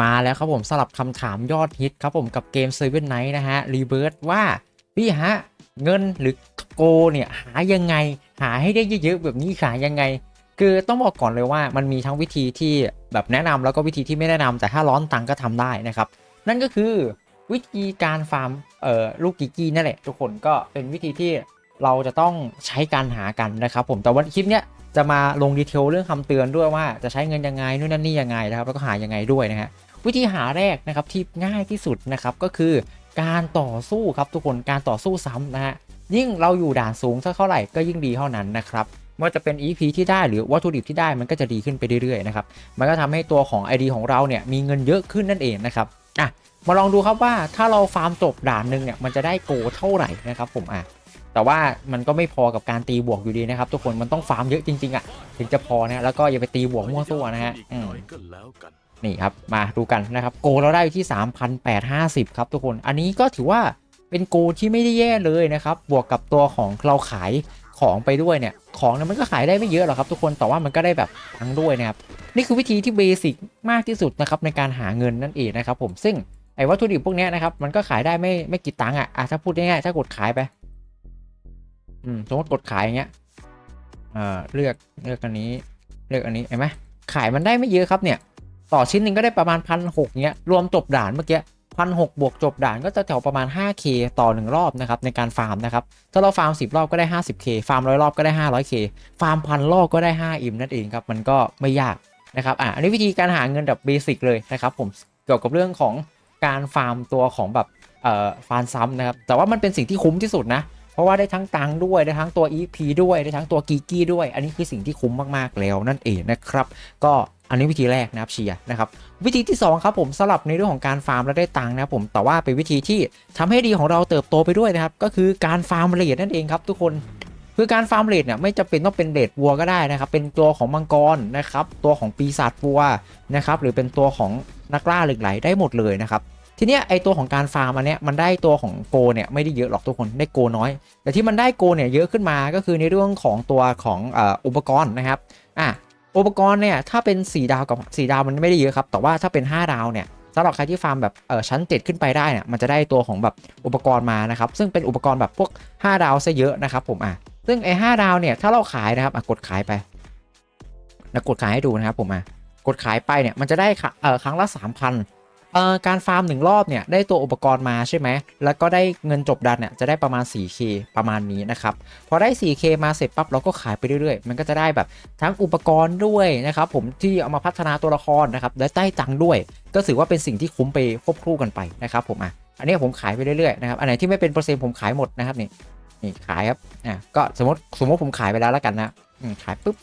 มาแล้วครับผมสลับคำถามยอดฮิตครับผมกับเกม Seven Night นะฮะรีเบิร์ดว่า พี่ฮะ เงินหรือโกเนี่ยหายังไง หาให้ได้เยอะๆแบบนี้หายังไง คือต้องบอกก่อนเลยว่ามันมีทั้งวิธีที่แบบแนะนำแล้วก็วิธีที่ไม่แนะนำแต่ถ้าร้อนตังก็ทำได้นะครับ นั่นก็คือวิธีการฟาร์มเอ่อลูกกิกี้นั่นแหละ ทุกคนก็เป็นวิธีที่ เราจะต้องใช้การหากันนะครับผมแต่วันคลิปเนี้ยจะมาลงดีเทลเรื่องคำเตือนด้วยว่าจะใช้เงินยังไงนู่นนั่นนี่ยังไงนะครับแล้วก็หายังไงด้วยนะฮะวิธีหาแรกนะครับที่ง่ายที่สุดนะครับก็คือการต่อสู้ครับทุกคนการต่อสู้ซ้ำนะฮะยิ่งเราอยู่ด่านสูงเท่าไหร่ก็ยิ่งดีเท่านั้นนะครับไม่ว่าจะเป็น EP ที่ได้หรือวัตถุดิบที่ได้มันก็จะดีขึ้นไปเรื่อยๆนะครับมันก็ทำให้ตัวของ ID ของเราเนี่ยมีเงินเยอะขึ้นนั่นเองนะครับอะมาลองดูครับว่าถ้าเราฟาร์มจบด่านหนึ่งเนี่ยมันจะได้โกเท่าไหร่นะครับผมอะ แต่ว่ามันก็ไม่พอกับการตีบวกอยู่ดีนะครับ ทุกคนมันต้องฟาร์มเยอะจริงๆอะถึงจะพอนะแล้วก็อย่าไปตีบวกมั่วซั่วนะฮะอืมก็แล้วกันนี่ครับมาดูกันนะครับโกเราได้อยู่ที่ 3,850 ครับทุกคนอันนี้ก็ถือว่าเป็นโกที่ไม่ได้แย่เลยนะครับบวกกับตัวของเราขายของไปด้วยเนี่ยของเนี่ยมันก็ขายได้ไม่เยอะหรอกครับทุกคนแต่ว่ามันก็ได้แบบทั้งด้วยนะครับนี่คือวิธีที่เบสิกมากที่สุดนะครับในการหาเงินนั่นเองนะครับผมซึ่งไอ้วัตถุดิบพวกเนี้ยนะครับมันก็ขายได้ไม่ไม่กี่ตังค์อะอะถ้าพูดง่ายๆถ้ากดขายไป อืมสมมติกดขายอย่างเงี้ยเอ่อเลือกเลือกอันนี้ เลือกอันนี้เห็นไหมขายมันได้ไม่เยอะครับเนี่ย ต่อชิ้นหนึ่งก็ได้ประมาณพันหกเนี้ยรวมจบด่านเมื่อกี้พันหกบวกจบด่านก็จะแถวประมาณ 5k ต่อหนึ่งรอบนะครับในการฟาร์มนะครับถ้าเราฟาร์ม 10 รอบก็ได้ 50k ฟาร์มร้อยรอบก็ได้ 500k ฟาร์มพันรอบก็ได้5อิมนั่นเองครับมันก็ไม่ยากนะครับอะอันนี้วิธีการหาเงินแบบเบสิกเลยนะครับผมเกี่ยวกับเรื่องของการฟาร์มตัวของแบบเอ่อฟาร์มซ้ำนะครับแต่ว่ามันเป็นสิ่งที่คุ้มที่สุดนะ เพราะว่าได้ทั้งตังค์ด้วยได้ทั้งตัว EP ด้วยได้ทั้งตัวกีกี้ด้วย อันนี้คือสิ่งที่คุ้มมากๆแล้วนั่นเองนะครับ ก็อันนี้วิธีแรกนะครับเชียร์นะครับวิธีที่ 2 ครับผมสลับในเรื่องของการฟาร์มแล้วได้ตังค์นะผมแต่ว่าเป็นวิธีที่ทำให้ดีของเราเติบโตไปด้วยนะครับ ก็คือการฟาร์มเลดนั่นเองครับทุกคนคือการฟาร์มเลดเนี่ยไม่จำเป็นต้องเป็นเลดวัวก็ได้นะครับ เป็นตัวของมังกรนะครับ ตัวของปีศาจวัวนะครับ หรือเป็นตัวของนักล่าเหล็กไหลได้หมดเลยนะครับ ทีเนี้ยไอตัวของการฟาร์มอันเนี้ยมันได้ตัวของโกเนี่ยไม่ได้เยอะหรอกทุกคนได้โกน้อย แต่ที่มันได้โกเนี่ยเยอะขึ้นมาก็คือในเรื่องของตัวของอ,อุปกรณ์นะครับอะอุปกรณ์เนี่ยถ้าเป็น 4 ดาวกับ 4 ดาวมันไม่ได้เยอะครับ แต่ว่าถ้าเป็น 5 ดาวเนี่ยสำหรับใครที่ฟาร์มแบบเออชั้นเจ็ดขึ้นไปได้เนี่ยมันจะได้ตัวของแบบอุปกรณ์มานะครับ ซึ่งเป็นอุปกรณ์แบบพวก 5 ดาวซะเยอะนะครับผมอะซึ่งไอ้5ดาวเนี่ยถ้าเราขายนะครับอะกดขายไปนะกดขายให้ดูนะครับผมอะกดขายไปเนี่ยมันจะได้ค่ะเออครั้งละ 3,000 เอ่อการฟาร์มหนึ่งรอบเนี่ยได้ตัวอุปกรณ์มาใช่ไหม แล้วก็ได้เงินจบดันเนี่ยจะได้ประมาณ 4k ประมาณนี้นะครับ พอได้ 4k มาเสร็จปั๊บเราก็ขายไปเรื่อยๆ มันก็จะได้แบบทั้งอุปกรณ์ด้วยนะครับผมที่เอามาพัฒนาตัวละครนะครับและได้ตังค์ด้วย ก็ถือว่าเป็นสิ่งที่คุ้มไปควบคู่กันไปนะครับผมอะอันนี้ผมขายไปเรื่อยๆนะครับอันไหนที่ไม่เป็นเปอร์เซ็นต์ผมขายหมดนะครับนี่นี่ขายครับอะก็สมมติสมมติผมขายไปแล้วแล้วกันนะขายปุ๊บ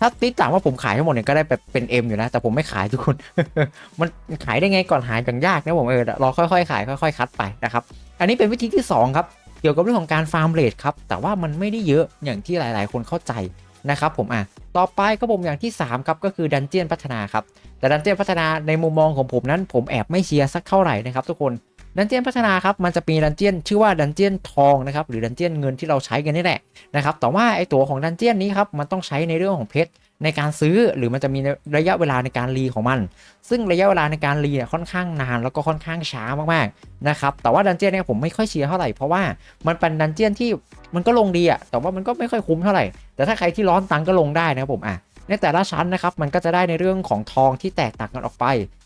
ถ้าติดตามว่าผมขายทั้งหมดเนี่ยก็ได้แบบเป็น M อยู่นะ แต่ผมไม่ขายทุกคน มันขายได้ไงก่อนหายอย่างยากนะผมเออรอค่อยๆขายค่อยๆคัดไปนะครับ อันนี้เป็นวิธีที่ 2 ครับ เกี่ยวกับเรื่องของการฟาร์มเลดครับ แต่ว่ามันไม่ได้เยอะอย่างที่หลายๆ คนเข้าใจนะครับผมอะต่อไปก็ผมอย่างที่ 3 ครับก็คือดันเจียนพัฒนาครับ แต่ดันเจียนพัฒนาในมุมมองของผมนั้น ผมแอบไม่เชียร์สักเท่าไหร่นะครับทุกคน ดันเจียนพัฒนาครับมันจะมีดันเจียนชื่อว่าดันเจียนทองนะครับหรือดันเจียนเงินที่เราใช้กันนี่แหละนะครับแต่ว่าไอตัวของดันเจียนนี้ครับมันต้องใช้ในเรื่องของเพชรในการซื้อหรือมันจะมีระยะเวลาในการรีของมัน ซึ่งระยะเวลาในการรีเนี่ยค่อนข้างนานแล้วก็ค่อนข้างช้ามากๆนะครับแต่ว่าดันเจียนเนี่ยผมไม่ค่อยเชียร์เท่าไหร่เพราะว่ามันเป็นดันเจียนที่มันก็ลงดีอะแต่ว่ามันก็ไม่ค่อยคุ้มเท่าไหร่ แต่ถ้าใครที่ร้อนตังก็ลงได้นะครับผมอะในแต่ละชั้นนะครับมันก็จะได้ในเรื่องของทองที่แตกต่างกันออกไป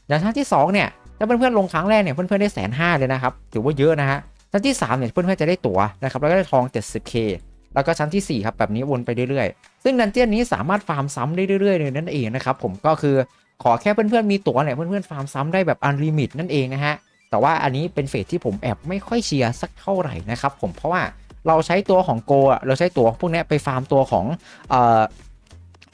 อย่างชั้นที่สองเนี่ย ถ้าเพื่อนๆลงครั้งแรกเนี่ยเพื่อนๆได้แสนห้าเลยนะครับถือว่าเยอะนะฮะชั้นที่สามเนี่ยเพื่อนๆจะได้ตั๋วนะครับแล้วก็ได้ทอง 70k แล้วก็ชั้นที่สี่ครับ แบบนี้วนไปเรื่อยๆ ซึ่งดันเจียนนี้สามารถฟาร์มซ้ำได้เรื่อยๆเลยนั่นเองนะครับผมก็คือขอแค่เพื่อนๆมีตั๋วเนี่ยเพื่อนๆฟาร์มซ้ำได้แบบอันลิมิตนั่นเองนะฮะแต่ว่าอันนี้เป็นเฟสที่ผมแอบไม่ค่อยเชียร์สักเท่าไหร่นะครับผมเพราะว่าเราใช้ตัวของโกะเราใช้ตัวพวกนี้ไปฟาร์มตัวของเอ่อ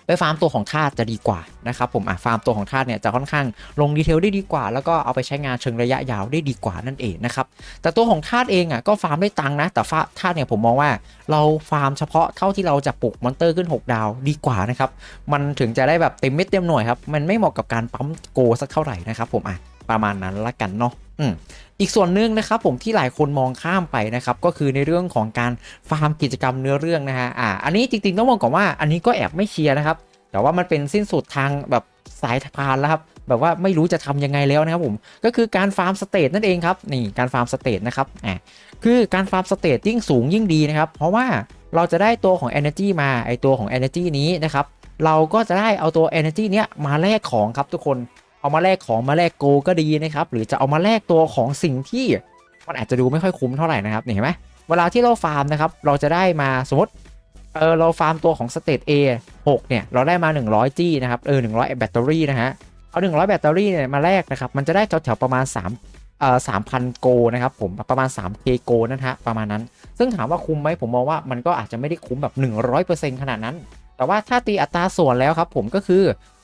ไปฟาร์มตัวของธาตุจะดีกว่านะครับผมอะฟาร์มตัวของธาตุเนี่ยจะค่อนข้างลงดีเทลได้ดีกว่า แล้วก็เอาไปใช้งานเชิงระยะยาวได้ดีกว่านั่นเองนะครับแต่ตัวของธาตุเองอะก็ฟาร์มได้ตังค์นะ แต่ธาตุเนี่ยผมมองว่าเราฟาร์มเฉพาะเท่าที่เราจะปลุกมอนเตอร์ขึ้น 6 ดาวดีกว่านะครับมันถึงจะได้แบบเต็มเม็ดเต็มหน่วยครับมันไม่เหมาะกับการปั๊มโกสักเท่าไหร่นะครับผมอะ ประมาณนั้นละกันเนาะอืมอีกส่วนหนึ่งนะครับผมที่หลายคนมองข้ามไปนะครับก็คือในเรื่องของการฟาร์มกิจกรรมเนื้อเรื่องนะฮะอ่าอันนี้จริงๆต้องมองก่อนว่าอันนี้ก็แอบไม่เชียร์นะครับแต่ว่ามันเป็นสิ้นสุดทางแบบสายพานแล้วครับแบบว่าไม่รู้จะทำยังไงแล้วนะครับผมก็คือการฟาร์มสเตทนั่นเองครับนี่การฟาร์มสเตทนะครับอะคือการฟาร์มสเตทยิ่งสูงยิ่งดีนะครับเพราะว่าเราจะได้ตัวของ Energy มาไอตัวของ Energy นี้นะครับเราก็จะได้เอาตัว Energy เนี้ยมาแลกของครับทุกคน เอามาแลกของมาแลกโกก็ดีนะครับ หรือจะเอามาแลกตัวของสิ่งที่มันอาจจะดูไม่ค่อยคุ้มเท่าไหร่นะครับเห็นไหมเวลาที่เราฟาร์มนะครับ เราจะได้มาสมมติเออเราฟาร์มตัวของสเตต A 6เนี่ย เราได้มา 100 จี้นะครับ เออ 100 แบตเตอรี่นะฮะ เอา 100 แบตเตอรี่เนี่ยมาแลกนะครับ มันจะได้แถวๆประมาณ 3 เอ่อ 3,000 โกนะครับผม ประมาณ 3k โกนั่นฮะ ประมาณนั้น ซึ่งถามว่าคุ้มไหมผมมองว่ามันก็อาจจะไม่ได้คุ้มแบบ 100%ขนาดนั้น แต่ว่าถ้าตีอัตราส่วนแล้วครับผมก็คือ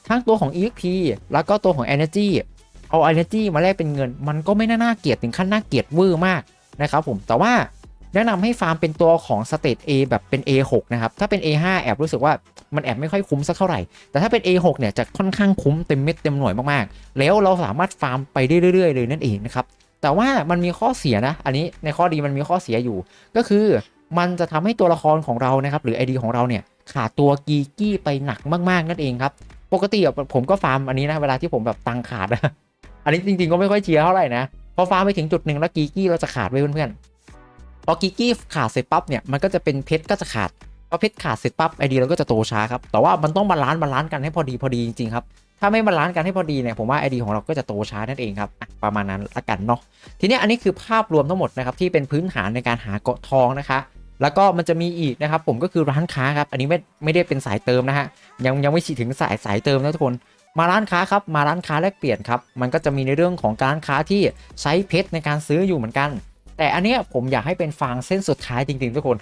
ทั้งตัวของ EXP แล้วก็ตัวของ Energy เอา Energy มาแลกเป็นเงิน มันก็ไม่น่าเกลียดถึงขั้นน่าเกลียดเวอร์มากนะครับผมแต่ว่าแนะนำให้ฟาร์มเป็นตัวของ State A แบบเป็น A6 นะครับ ถ้าเป็น A5 แอบรู้สึกว่ามันแอบไม่ค่อยคุ้มสักเท่าไหร่ แต่ถ้าเป็น A6 เนี่ยจะค่อนข้างคุ้มเต็มเม็ดเต็มหน่วยมากๆ แล้วเราสามารถฟาร์มไปได้เรื่อยๆ เลยนั่นเองนะครับ แต่ว่ามันมีข้อเสียนะ อันนี้ในข้อดีมันมีข้อเสียอยู่ ก็คือมันจะทำให้ตัวละครของเรานะครับหรือ ID ของเราเนี่ยขาดตัวกีกี้ไปหนักมากๆนั่นเองครับ ปกติอะผมก็ฟาร์มอันนี้นะเวลาที่ผมแบบตังค์ขาดนะอันนี้จริงๆก็ไม่ค่อยเชียร์เท่าไหร่นะพอฟาร์มไปถึงจุดหนึ่งแล้วกีกี้เราจะขาดไว้เพื่อนๆพอกีกี้ขาดเสร็จปั๊บเนี่ยมันก็จะเป็นเพชรก็จะขาดพอเพชรขาดเสร็จปั๊บไอเดียเราก็จะโตช้าครับแต่ว่ามันต้องบาลานซ์บาลานซ์กันให้พอดีพอดีจริงๆครับถ้าไม่บาลานซ์กันให้พอดีเนี่ยผมว่าไอเดียของเราก็จะโตช้านั่นเองครับประมาณนั้นละกันเนาะทีนี้อันนี้คือภาพรวมทั้งหมดนะครับที่เป็นพื้นฐานในการหาเกาะทองนะคะ แล้วก็มันจะมีอีกนะครับผมก็คือร้านค้าครับ อันนี้ไม่ไม่ได้เป็นสายเติมนะฮะยังยังไม่ฉีดถึงสายสายเติมนะทุกคน มาร้านค้าครับมาร้านค้าแลกเปลี่ยนครับมันก็จะมีในเรื่องของการค้าที่ใช้เพชรในการซื้ออยู่เหมือนกัน แต่อันเนี้ยผมอยากให้เป็นฟางเส้นสุดท้ายจริงๆทุกคน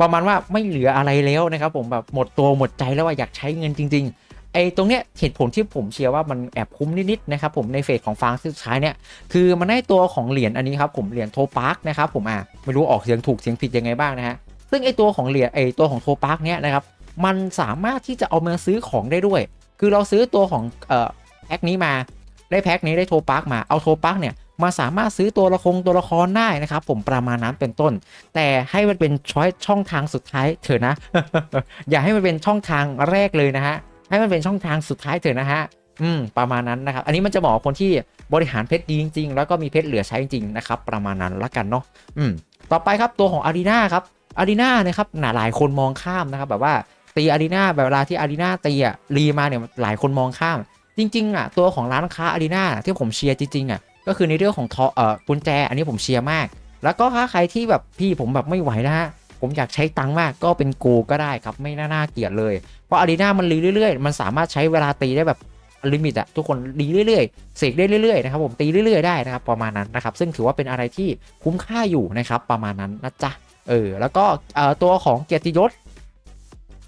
ประมาณว่าไม่เหลืออะไรแล้วนะครับผมแบบหมดตัวหมดใจแล้วว่าอยากใช้เงินจริง ๆ ไอ้ตรงเนี้ยเหตุผลที่ผมเชื่อว่ามันแอบคุ้มนิดๆนะครับผมในเฟสของฟางสุดท้ายเนี่ยคือมันได้ตัวของเหรียญอันนี้ครับผมเหรียญโทปาร์กนะครับผมอะไม่รู้ออกเสียงถูกเสียงผิดยังไงบ้างนะฮะซึ่งไอ้ตัวของเหรียญไอ้ตัวของโทปาร์กเนี้ยนะครับมันสามารถที่จะเอามาซื้อของได้ด้วย คือเราซื้อตัวของเอ่อแพ็คนี้มาได้แพ็คนี้ได้โทปาร์กมาเอาโทปาร์กเนี่ยมาสามารถซื้อตัวละครตัวละครได้นะครับผมประมาณนั้นเป็นต้น แต่ให้มันเป็นช้อยช่องทางสุดท้ายเถอะนะ อย่าให้มันเป็นช่องทางแรกเลยนะฮะ ให้มันเป็นช่องทางสุดท้ายเถอะนะฮะอืมประมาณนั้นนะครับ อันนี้มันจะเหมาะกับคนที่บริหารเพชรดีจริง ๆ แล้วก็มีเพชรเหลือใช้จริงๆนะครับ ประมาณนั้นละกันเนาะอืมต่อไปครับตัวของอารีนาครับอารีนานะครับหนาหลายคนมองข้ามนะครับ แบบว่าตีอารีนาแบบเวลาที่อารีนาตีอะรีมาเนี่ยหลายคนมองข้าม จริงๆอะตัวของร้านค้าอารีนาที่ผมเชียร์จริงๆอะก็คือในเรื่องของทอเอ่อกุญแจ อันนี้ผมเชียร์มาก แล้วก็ถ้าใครที่แบบพี่ผมแบบไม่ไหวนะฮะ ผมอยากใช้ตังค์มากก็เป็นโกก็ได้ครับไม่น่านาเกลียดเลย เพราะอารีนามันรีเรื่อยๆ มันสามารถใช้เวลาตีได้แบบลิมิตอะทุกคนรีเรื่อยๆเสกได้เรื่อยๆนะครับผมตีเรื่อยๆได้นะครับประมาณนั้นนะครับซึ่งถือว่าเป็นอะไรที่คุ้มค่าอยู่นะครับประมาณนั้นนะจ๊ะเออแล้วก็ตัวของเกียรติยศ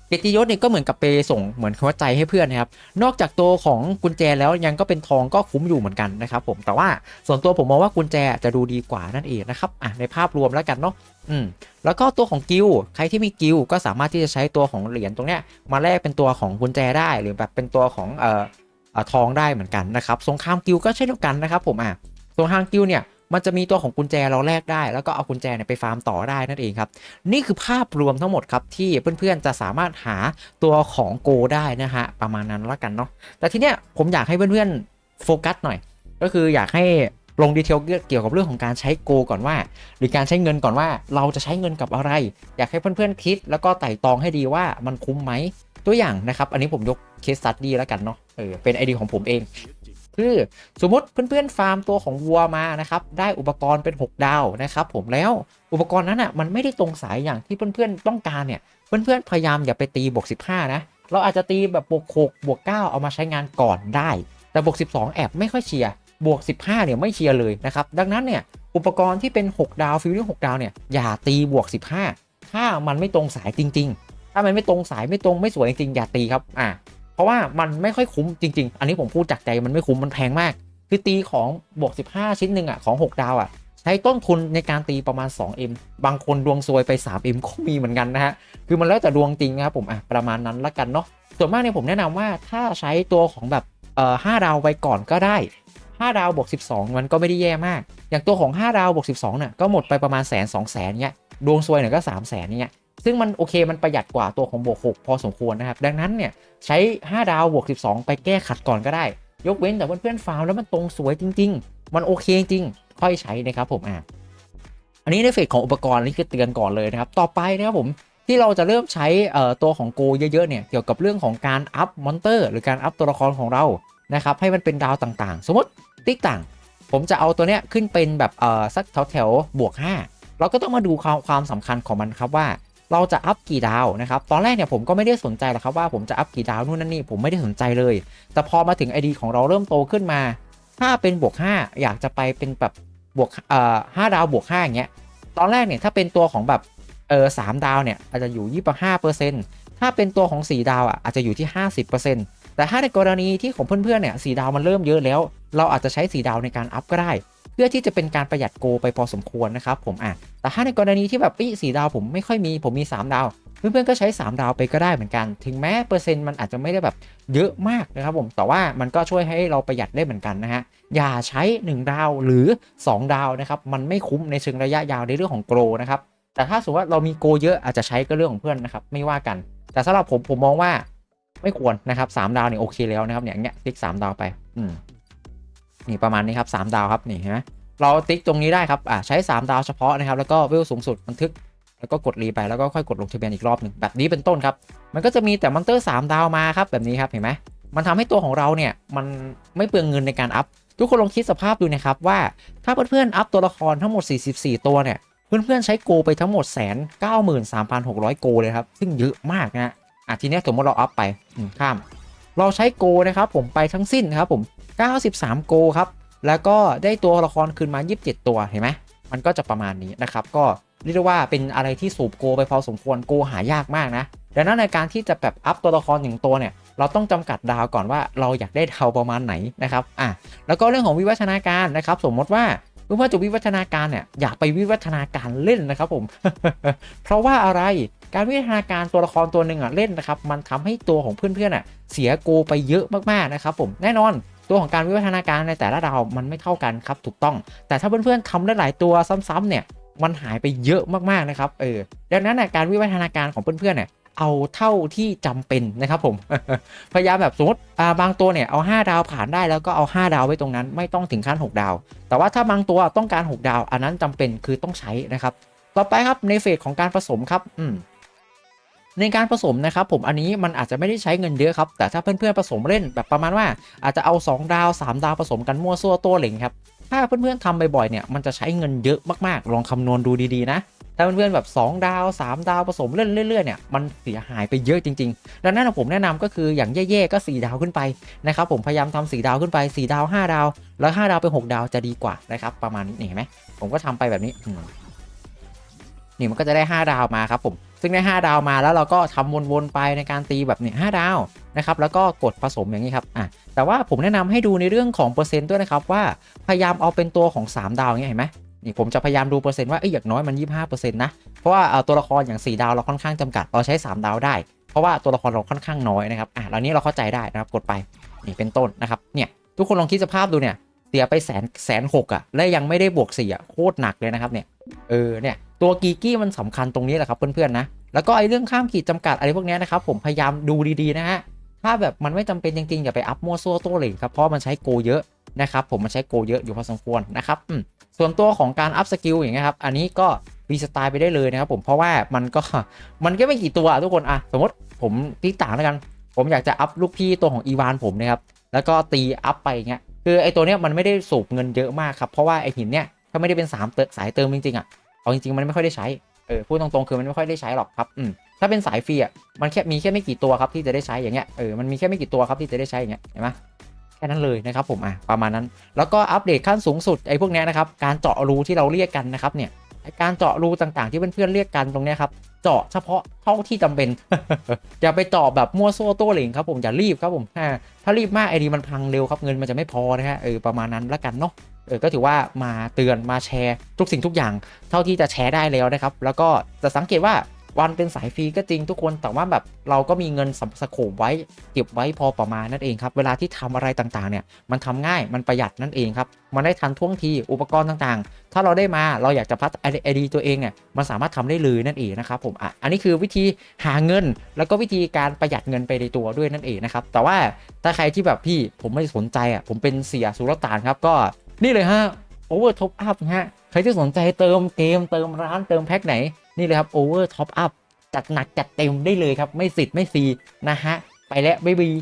เกียรติยศเนี่ยก็เหมือนกับเปส่งเหมือนหัวใจให้เพื่อนนะครับ นอกจากตัวของกุญแจแล้วยังก็เป็นทองก็คุ้มอยู่เหมือนกันนะครับผมแต่ว่าส่วนตัวผมมองว่ากุญแจจะดูดีกว่านั่นเองนะครับอะในภาพรวมแล้วกันเนาะอืมแล้วก็ตัวของกิลใครที่มีกิลก็สามารถที่จะใช้ตัวของเหรียญตรงเนี้ยมาแลกเป็นตัวของกุญแจได้หรือแบบเป็นตัวของเอ่อทองได้เหมือนกันนะครับสงครามกิลก็เช่นเดียวกันนะครับผมอะสงครามกิลเนี่ย มันจะมีตัวของกุญแจเราแลกได้ แล้วก็เอากุญแจเนี่ยไปฟาร์มต่อได้นั่นเองครับ นี่คือภาพรวมทั้งหมดครับที่เพื่อนๆจะสามารถหาตัวของโกได้นะฮะประมาณนั้นละกันเนาะแต่ทีเนี้ยผมอยากให้เพื่อนๆโฟกัสหน่อย ก็คืออยากให้ลงดีเทลเกี่ยวกับเรื่องของการใช้โกก่อนว่า หรือการใช้เงินก่อนว่าเราจะใช้เงินกับอะไร อยากให้เพื่อนๆคิด แล้วก็ไต่ตองให้ดีว่ามันคุ้มไหมตัวอย่างนะครับ อันนี้ผมยกเคสสตัดดี้แล้วกันเนาะเออเป็นไอเดียของผมเอง คือสมมติเพื่อนๆฟาร์มตัวของวัวมานะครับได้อุปกรณ์เป็น 6 ดาวนะครับผมแล้วอุปกรณ์นั้นอะมันไม่ได้ตรงสายอย่างที่เพื่อนๆต้องการเนี่ยเพื่อนๆพยายามอย่าไปตีบวก15 นะ เราอาจจะตีแบบบวก6บวก 9 เอามาใช้งานก่อนได้ แต่บวก 12 แอบไม่ค่อยเชียร์บวก 15 เนี่ยไม่เชียร์เลยนะครับดังนั้นเนี่ยอุปกรณ์ที่เป็น 6 ดาวฟิลลิ่ง6ดาวเนี่ยอย่าตีบวก 15 ถ้ามันไม่ตรงสายจริง ๆ ถ้ามันไม่ตรงสายไม่ตรงไม่สวยจริงๆอย่าตีครับอ่า เพราะว่ามันไม่ค่อยคุ้มจริง ๆ อันนี้ผมพูดจากใจมันไม่คุ้มมันแพงมาก คือตีของบวก 15 ชิ้นหนึ่งอะของ 6 ดาวอะใช้ต้นทุนในการตีประมาณ 2M บางคนดวงซวยไป 3M ก็มีเหมือนกันนะฮะ คือมันแล้วแต่ดวงจริงนะครับผมอะประมาณนั้นละกันเนาะ ส่วนมากเนี่ยผมแนะนำว่าถ้าใช้ตัวของแบบเอ่อ5ดาวไปก่อนก็ได้ 5 ดาวบวก 12 มันก็ไม่ได้แย่มาก อย่างตัวของ 5 ดาวบวก 12เนี่ยก็หมดไปประมาณแสนสองแสนเนี้ย ดวงซวยเนี่ยก็ 3 0 0แสนเนี้ย ซึ่งมันโอเคมันประหยัดกว่าตัวของบวก 6 พอสมควรนะครับ ดังนั้นเนี่ยใช้ 5 ดาวบวก 12 ไปแก้ขัดก่อนก็ได้ ยกเว้นแต่เพื่อนๆฟาร์มแล้วมันตรงสวยจริง ๆ มันโอเคจริง ค่อยใช้นะครับผมอะอันนี้ในเฟสของอุปกรณ์นี่คือเตือนก่อนเลยนะครับ ต่อไปนะครับผมที่เราจะเริ่มใช้ตัวของโกเยอะๆเนี่ยเกี่ยวกับเรื่องของการอัพมอนเตอร์หรือการอัพตัวละครของเรานะครับให้มันเป็นดาวต่างๆ สมมติติ๊กต่าง ผมจะเอาตัวเนี้ยขึ้นเป็นแบบเอ่อสักแถวแถวๆบวก 5 เราก็ต้องมาดูความความสำคัญของมันครับว่า เราจะอัพกี่ดาวนะครับ ตอนแรกเนี่ยผมก็ไม่ได้สนใจหรอกครับว่าผมจะอัพกี่ดาวนู่นนั่นนี่ผมไม่ได้สนใจเลย แต่พอมาถึง ID ของเราเริ่มโตขึ้นมา ถ้าเป็นบวก 5 อยากจะไปเป็นแบบบวกเอ่อห้าดาวบวก5อย่างเงี้ย ตอนแรกเนี่ยถ้าเป็นตัวของแบบเออสามดาวเนี่ยอาจจะอยู่ยี่สิบห้าเปอร์เซ็นต์ถ้าเป็นตัวของ 4 ดาวอะอาจจะอยู่ที่ 50%แต่ถ้าในกรณีที่ของเพื่อนๆเนี่ยสดาวมันเริ่มเยอะแล้ว เราอาจจะใช้ 4 ดาวในการอัพก็ได้ เพื่อที่จะเป็นการประหยัดโกไปพอสมควรนะครับผมอะแต่ถ้าในกรณีที่แบบปีสีดาวผมไม่ค่อยมีผมมี 3 ดาว เพื่อนๆก็ใช้ 3 ดาวไปก็ได้เหมือนกัน ถึงแม้เปอร์เซ็นต์มันอาจจะไม่ได้แบบเยอะมากนะครับผมแต่ว่ามันก็ช่วยให้เราประหยัดได้เหมือนกันนะฮะอย่าใช้ 1 ดาวหรือ 2 ดาวนะครับมันไม่คุ้มในเชิงระยะยาวในเรื่องของโกลนะครับแต่ถ้าสมมติว่าเรามีโกเยอะอาจจะใช้ก็เรื่องของเพื่อนนะครับไม่ว่ากัน แต่สำหรับผมผมมองว่าไม่ควรนะครับสามดาวเนี่ยโอเคแล้วนะครับเนี่ยเงี้ยติ๊กสามดาวไป อืม นี่ประมาณนี้ครับสามดาวครับนี่เห็นไหมเราติ๊กตรงนี้ได้ครับอ่าใช้ 3 ดาวเฉพาะนะครับ แล้วก็เวสูงสุดบันทึก แล้วก็กดรีไปแล้วก็ค่อยกดลงทะเบียนอีกรอบหนึ่งแบบนี้เป็นต้นครับ มันก็จะมีแต่มอนเตอร์3ดาวมาครับแบบนี้ครับเห็นไหมมันทำให้ตัวของเราเนี่ยมันไม่เปลืองเงินในการอัพทุกคนลองคิดสภาพดูนะครับว่าถ้าเพื่อนๆอัพตัวละครทั้งหมด 44 ตัวเนี่ยเพื่อนๆใช้โกไปทั้งหมดแสนเก้าหมื่นสามพันหกร้อยโกเลยครับซึ่งเยอะมากนะอะทีเนี้ยสมมติเราอัพไปข้าม เราใช้โกนะครับผมไปทั้งสิ้นครับผม 93 โกครับ แล้วก็ได้ตัวละครคืนมา 27 ตัวเห็นไหมมันก็จะประมาณนี้นะครับ ก็เรียกได้ว่าเป็นอะไรที่สูบโกไปพอสมควรโกหายากมากนะดังนั้นในการที่จะแบบอัพตัวละครหนึ่งตัวเนี่ยเราต้องจำกัดดาวก่อนว่าเราอยากได้ดาวประมาณไหนนะครับอะแล้วก็เรื่องของวิวัฒนาการนะครับ สมมติว่า เพื่อนๆจะวิวัฒนาการเนี่ยอยากไปวิวัฒนาการเล่นนะครับผม เพราะว่าอะไรการวิวัฒนาการตัวละครตัวหนึ่งอะเล่นนะครับมันทำให้ตัวของเพื่อนๆอะเสียโกไปเยอะมากๆนะครับผมแน่นอนตัวของการวิวัฒนาการในแต่ละดาวมันไม่เท่ากันครับถูกต้อง แต่ถ้าเพื่อนๆทำได้หลายตัวซ้ำๆเนี่ยมันหายไปเยอะมากๆนะครับเออดังนั้นการวิวัฒนาการของเพื่อนๆเนี่ย เอาเท่าที่จำเป็นนะครับผม พยายามแบบสมมติบางตัวเนี่ยเอา 5 ดาวผ่านได้แล้วก็เอา 5 ดาวไว้ตรงนั้นไม่ต้องถึงขั้น 6 ดาว แต่ว่าถ้าบางตัวต้องการ 6 ดาว อันนั้นจำเป็นคือต้องใช้นะครับ ต่อไปครับในเฟสของการผสมครับอืมในการผสมนะครับผมอันนี้มันอาจจะไม่ได้ใช้เงินเยอะครับ แต่ถ้าเพื่อนๆผสมเล่นแบบประมาณว่า อาจจะเอา 2 ดาว 3 ดาวผสมกันมั่วซั่วตัวเหล่งครับถ้าเพื่อนๆทำบ่อยๆเนี่ยมันจะใช้เงินเยอะมากๆ ลองคำนวณดูดีๆนะ ถ้าเพื่อนๆแบบ2 ดาว 3 ดาวผสมเล่นเรื่อยๆเนี่ยมันเสียหายไปเยอะจริงๆ ดังนั้นผมแนะนำก็คืออย่างแย่ๆก็ 4 ดาวขึ้นไปนะครับผมพยายามทำ4ดาวขึ้นไป 4 ดาว 5 ดาว แล้ว 5 ดาวเป็น6ดาวจะดีกว่านะครับประมาณนี้เห็นไหมผมก็ทำไปแบบนี้นี่มันก็จะได้ 5 ดาวมาครับผมซึ่งได้ 5 ดาวมาแล้วเราก็ทำวนๆไปในการตีแบบนี้5ดาวนะครับแล้วก็กดผสมอย่างนี้ครับอะแต่ว่าผมแนะนำให้ดูในเรื่องของเปอร์เซ็นต์ด้วยนะครับว่าพยายามเอาเป็นตัวของ 3 ดาวอย่างเงี้ยเห็นไหม ผมจะพยายามดูเปอร์เซ็นต์ว่าเอ้ยอย่างน้อยมัน25%นะเพราะว่าตัวละครอย่าง 4 ดาวเราค่อนข้างจำกัดเราใช้ 3 ดาวได้ เพราะว่าตัวละครเราค่อนข้างน้อยนะครับอะแล้วนี้เราเข้าใจได้นะครับกดไปนี่เป็นต้นนะครับเนี่ยทุกคนลองคิดสภาพดูเนี่ยเสียไปแสนแสนหกอะและยังไม่ได้บวกสี่อะโคตรหนักเลยนะครับเนี่ยเออเนี่ยตัวกีกี้มันสำคัญตรงนี้แหละครับเพื่อนๆนะแล้วก็ไอ้เรื่องข้ามขีดจำกัดอะไรพวกนี้นะครับผมพยายามดูดีๆนะฮะถ้าแบบมันไม่จำเป็นจริงๆอย่าไปอัพมั่วซั่วโต้เหล่งครับเพราะมันใช้โกเยอะ นะครับผมมันใช้โกเยอะอยู่พอสมควรนะครับส่วนตัวของการอัพสกิลอย่างเงี้ยครับอันนี้ก็รีสไตล์ไปได้เลยนะครับผมเพราะว่ามันก็มันก็ไม่กี่ตัวอะทุกคนอะสมมติผมตีต่างแล้วกัน ผมอยากจะอัพลูกพี่ตัวของอีวานผมนะครับแล้วก็ตีอัพไปอย่างเงี้ยคือไอตัวเนี้ยมันไม่ได้สูบเงินเยอะมากครับเพราะว่าไอหินเนี้ยถ้าไม่ได้เป็นสามเติมสายเติมจริงๆอะเอาจริงๆมันไม่ค่อยได้ใช้เออพูดตรงๆคือมันไม่ค่อยได้ใช้หรอกครับอืมถ้าเป็นสายฟรีอะมันแค่มีแค่ไม่กี่ตัวครับที่จะได้ใช้อย่างเงี้ยเออมันมีแค่ไม่กี่ตัวครับที่จะได้ใช้อย่างเงี้ยเห็นไหม แค่นั้นเลยนะครับผมอะประมาณนั้น แล้วก็อัปเดตขั้นสูงสุดไอ้พวกนี้นะครับการเจาะรูที่เราเรียกกันนะครับเนี่ยการเจาะรูต่างๆที่เพื่อนๆเรียกกันตรงนี้ครับเจาะเฉพาะเท่าที่จำเป็น อย่าไปเจาะแบบมั่วซั่วตัวเหลงครับผมอย่ารีบครับผมอ่าถ้ารีบมากไอดีมันพังเร็วครับเงินมันจะไม่พอนะฮะเออประมาณนั้นละกันเนาะเออก็ถือว่ามาเตือนมาแชร์ทุกสิ่งทุกอย่าง เท่าที่จะแชร์ได้แล้วนะครับ แล้วก็จะสังเกตว่า วันเป็นสายฟรีก็จริงทุกคน แต่ว่าแบบเราก็มีเงินสัมสโคปไว้เก็บไว้พอประมาณนั่นเองครับ เวลาที่ทำอะไรต่างๆเนี่ยมันทำง่ายมันประหยัดนั่นเองครับ มันได้ทันท่วงทีอุปกรณ์ต่างๆ ถ้าเราได้มาเราอยากจะพัฒนาไอดีตัวเองเนี่ยมันสามารถทำได้เลยนั่นเองนะครับผมอะอันนี้คือวิธีหาเงิน แล้วก็วิธีการประหยัดเงินไปในตัวด้วยนั่นเองนะครับแต่ว่าถ้าใครที่แบบพี่ผมไม่สนใจอะผมเป็นเสียสุรตานครับก็นี่เลยฮะ Over Top Up นะฮะใครที่สนใจเติมเกมเติมร้านเติมแพ็คไหน นี่เลยครับโอเวอร์ท็อปอัพจัดหนักจัดเต็มได้เลยครับ ไม่สิทธิ์ไม่ฟรีนะฮะ ไปแล้วบ๊ายบาย